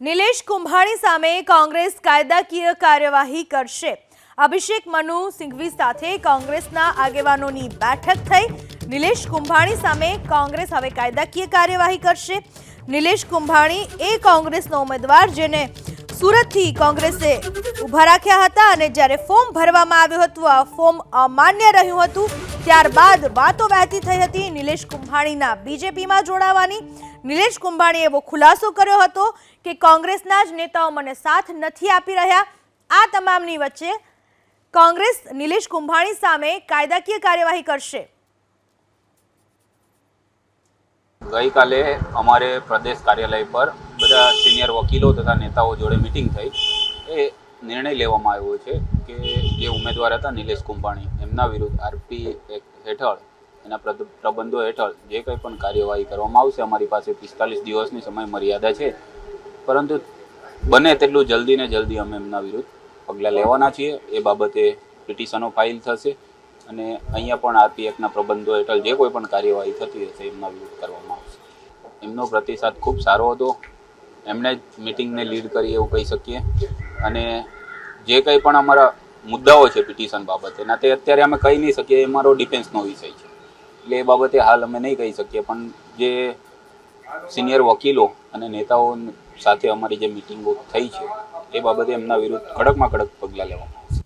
નિલેશ કુંભાણી સામે કોંગ્રેસ કાયદાકીય કાર્યવાહી કરશે. અભિષેક મનુ સિંઘવી સાથે કોંગ્રેસના આગેવાનોની બેઠક થઈ. નિલેશ કુંભાણી સામે કોંગ્રેસ હવે કાયદાકીય કાર્યવાહી કરશે. નિલેશ કુંભાણી એ કોંગ્રેસનો ઉમેદવાર જેને સુરતથી કોંગ્રેસે ઊભા રાખ્યા હતા અને જ્યારે ફોર્મ ભરવામાં આવ્યું હતું, આ ફોર્મ અમાન્ય રહ્યું હતું. ત્યારબાદ વાતો વહેતી થઈ હતી નિલેશ કુંભાણીના બીજેપીમાં જોડાવાની. નિલેશ કુંભાણીએ એવો ખુલાસો કર્યો હતો કે કોંગ્રેસના જ નેતાઓ મને સાથ નથી આપી રહ્યા. આ તમામની વચ્ચે કોંગ્રેસ નિલેશ કુંભાણી સામે કાયદાકીય કાર્યવાહી કરશે. ગઈકાલે અમારે પ્રદેશ કાર્યાલય પર બધા સિનિયર વકીલો તથા નેતાઓ જોડે મિટિંગ થઈ. એ નિર્ણય લેવામાં આવ્યો છે કે જે ઉમેદવાર હતા નિલેશ કુંભાણી, એમના વિરુદ્ધ આરપી હેઠળ, એના પ્રબંધો હેઠળ જે કંઈ પણ કાર્યવાહી કરવામાં આવશે, અમારી પાસે પિસ્તાલીસ દિવસની સમય મર્યાદા છે. પરંતુ બને તેટલું જલ્દી ને જલ્દી અમે એમના વિરુદ્ધ પગલાં લેવાના છીએ. એ બાબતે પિટિશનો ફાઇલ થશે અને અહીંયા પણ આરપી એક્ટના પ્રબંધો હેઠળ જે કોઈ પણ કાર્યવાહી થતી હશે, એમના વિરુદ્ધ કરવામાં આવશે. એમનો પ્રતિસાદ ખૂબ સારો હતો. એમણે જ મિટિંગને લીડ કરી એવું કહી શકીએ. અને જે કંઈ પણ અમારા મુદ્દાઓ છે પિટિશન બાબતેના તે અત્યારે અમે કહી નહીં શકીએ, એ મારો ડિફેન્સનો વિષય છે. એટલે એ બાબતે હાલ અમે નહીં કહી શકીએ, પણ જે સિનિયર વકીલો અને નેતાઓ સાથે અમારી જે મિટિંગો થઈ છે, એ બાબતે એમના વિરુદ્ધ કડકમાં કડક પગલાં લેવામાં